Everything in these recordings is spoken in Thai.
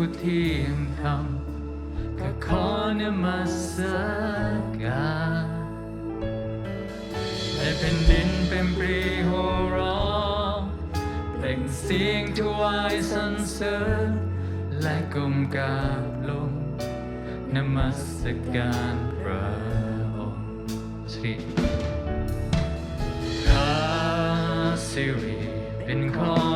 ผู้ที่ยงธรรมก็ขอนมัสการในแผ่นดินเป็นปรีโหร้องเปล่งเสียงถวายสรรเสริญและก้มกาบลงนมัสการพระองค์สริข้าสิริเป็นของ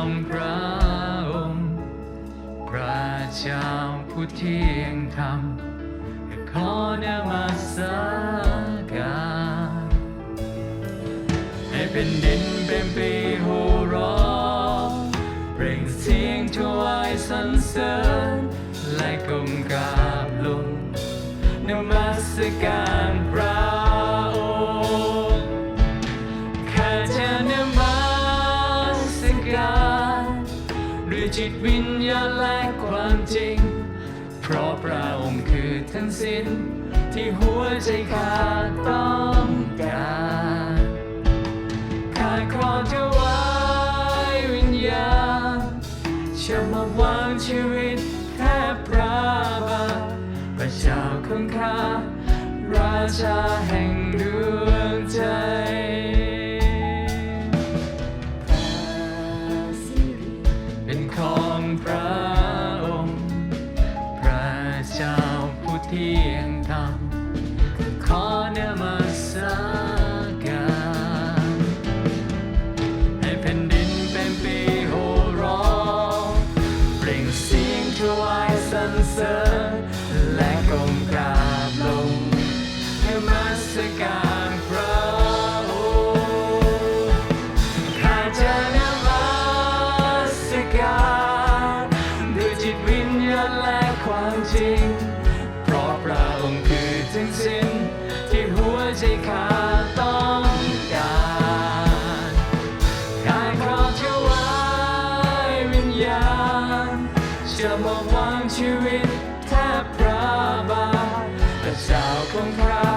เจ้าผู้เที่ยงธรรมขอนมัสการให้เป็นดินเป็นปีโหร้องเปล่งเสียงถวายสรรเสริญ พระองค์คือทั้งสิ้น ที่หัวใจข้าต้องการข้าขอถวายวิญญาณจะมาวางชีวิตแทบพระบาทพระเจ้าของข้าราชาแห่งดวงใจเป็นของพระ ที่ยงธรรมขอนมัสการให้แผ่นดินเป็นปีโหร้องเปล่งเสียงถวายสรรเสริญและกลมกราบลงนมัสการ จะมาวางชีวิตแทบพระบาทพระเจ้าของพรา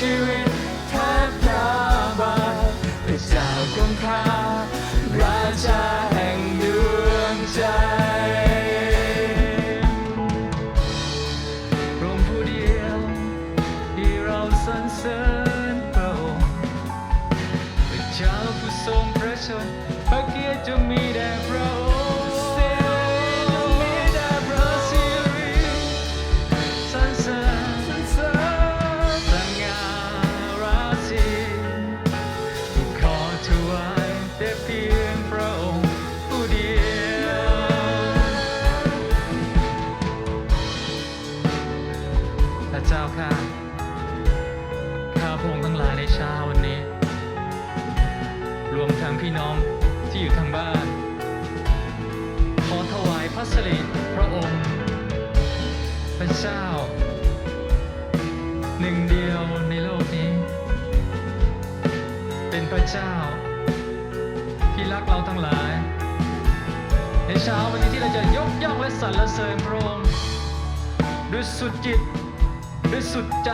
ชีวิตแทบพระบาทพระเจ้าของข้าราชาแห่งดวงใจพระองค์ผู้เดียวที่เราสรรเสริญ วมทั้งพี่น้องที่อยู่ทางบ้าน ขอถวายพระสิริพระองค์พระเจ้า หนึ่งเดียวในโลกนี้ เป็นพระเจ้า ที่รักเราทั้งหลาย ในเช้าวันนี้ที่เราจะยกย่องและสรรเสริญพระองค์ด้วยสุดจิตด้วยสุดใจ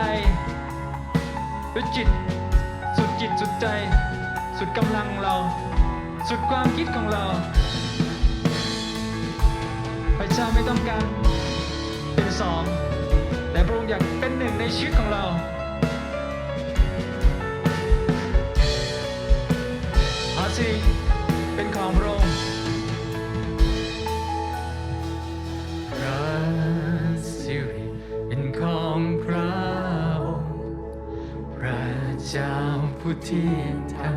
ด้วยจิต สุดจิตสุดใจ สุดกำลังเรา สุดความคิดของเรา พระเจ้าไม่ต้องการเป็นสอง แต่พระองค์อยากเป็นหนึ่งในชีวิตของเราอาสิเป็นของพระองค์พระสิริเป็นของพระองค์ผู้ที่ทันก็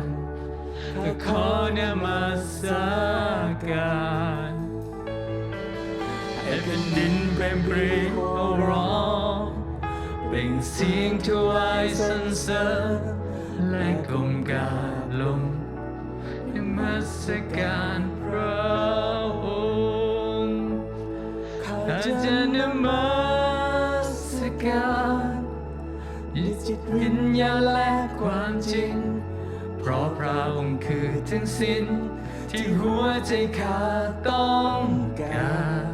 ขอนมัสการให้แผ่นดินเป็นปรีโอร้องเปล่งเสียงถวายสรรเสริญและกลมกาลงนมัสการพระองค์ข้าอาจะจะนมัสการยึดจิตวิญญาณและความจริง เพราะพระองค์คือทั้งสิ้น ที่หัวใจข้าต้องการ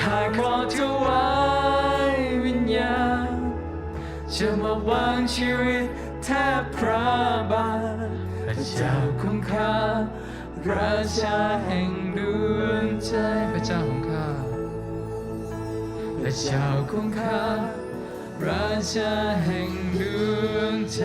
ข้าขอถวายวิญญาณจะมาวางชีวิตแทบพระบาทพระเจ้าของข้าราชาแห่งดวงใจพระเจ้าของข้าพระเจ้าของข้าราชาแห่งดวงใจ